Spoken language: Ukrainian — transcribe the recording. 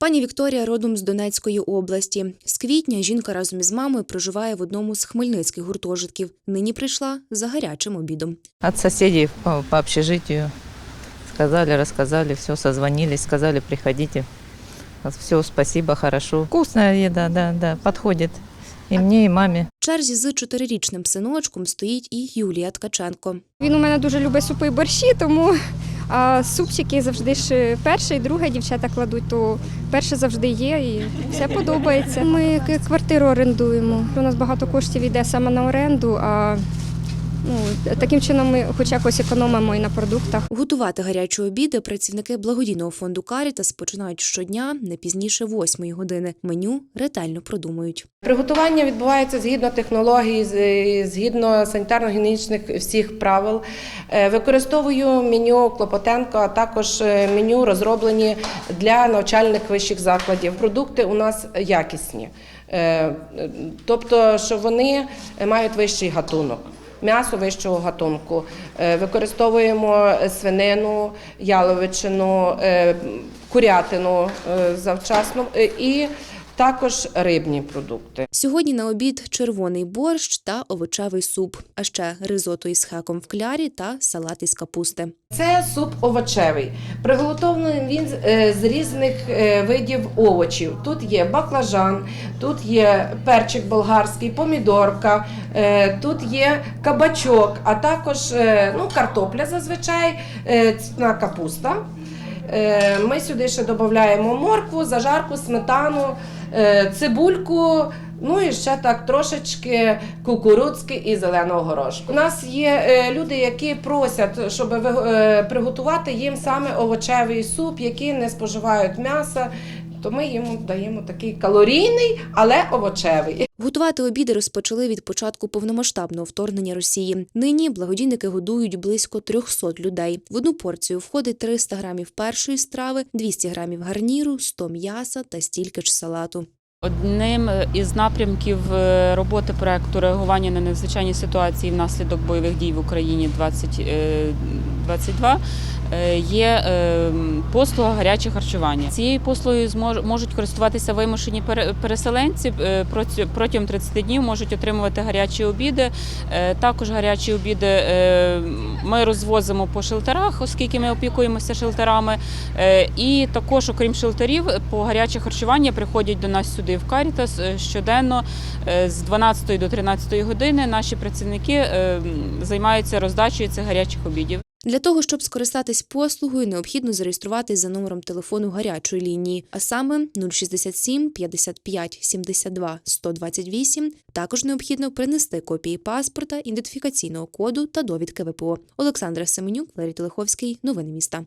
Пані Вікторія родом з Донецької області. З квітня жінка разом із мамою проживає в одному з хмельницьких гуртожитків. Нині прийшла за гарячим обідом. От соседей по, по общежитию сказали, рассказали, все, созвонились, сказали, приходите. Все, спасибо, хорошо. Вкусная еда, да, да, подходит и мне, и маме. В черзі з чотирирічним синочком стоїть і Юлія Ткаченко. Він у мене дуже любить супи і борщі, тому а супчики завжди ж перше і друге дівчата кладуть, то перше завжди є і все подобається. Ми квартиру орендуємо. У нас багато коштів йде саме на оренду, а ну, таким чином ми хоч якось економимо і на продуктах. Готувати гарячі обіди працівники благодійного фонду Карітас починають щодня не пізніше 8 години. Меню ретельно продумують. Приготування відбувається згідно технологій, з- згідно санітарно-гігієнічних всіх правил. Е, Використовую меню Клопотенко, а також е, меню розроблені для навчальних вищих закладів. Продукти у нас якісні, Е, тобто, що вони мають вищий гатунок. М'ясо вищого гатунку. Е, Використовуємо свинину, яловичину, е, курятину е, завчасно і також рибні продукти. Сьогодні на обід червоний борщ та овочевий суп, а ще ризото із хеком в клярі та салат із капусти. Це суп овочевий. Приготовлений він з- е, різних е, видів овочів. Тут є баклажан, тут є перчик болгарський, помідорка, е, тут є кабачок, а також ну, картопля зазвичай, цвітна капуста. Е, Ми сюди ще додаємо моркву, зажарку, сметану, е, цибульку. Ну і ще так трошечки кукурудзки і зеленого горошку. У нас є е, люди, які просять, щоб ви- приготувати їм саме овочевий суп, які не споживають м'яса. То ми їм даємо такий калорійний, але овочевий. Готувати обіди розпочали від початку повномасштабного вторгнення Росії. Нині благодійники годують близько 300 людей. В одну порцію входить 300 грамів першої страви, 200 грамів гарніру, 100 м'яса та стільки ж салату. Одним із напрямків е, роботи проекту реагування на надзвичайні ситуації внаслідок бойових дій в Україні 2022 е, є е, послуга гаряче харчування. Цією послугою можуть користуватися вимушені переселенці е, протягом 30 днів можуть отримувати гарячі обіди. Також гарячі обіди ми розвозимо по шелтерах, оскільки ми опікуємося шелтерами. І також, окрім шелтерів, по гаряче харчування приходять до нас сюди в Карітас щоденно з 12 до 13 години. Наші працівники займаються роздачею цих гарячих обідів. Для того, щоб скористатись послугою, необхідно зареєструватись за номером телефону гарячої лінії, а саме 067 55 72 128. Також необхідно принести копії паспорта, ідентифікаційного коду та довідки ВПО. Олександра Семенюк, Валерій Телеховський. Новини міста.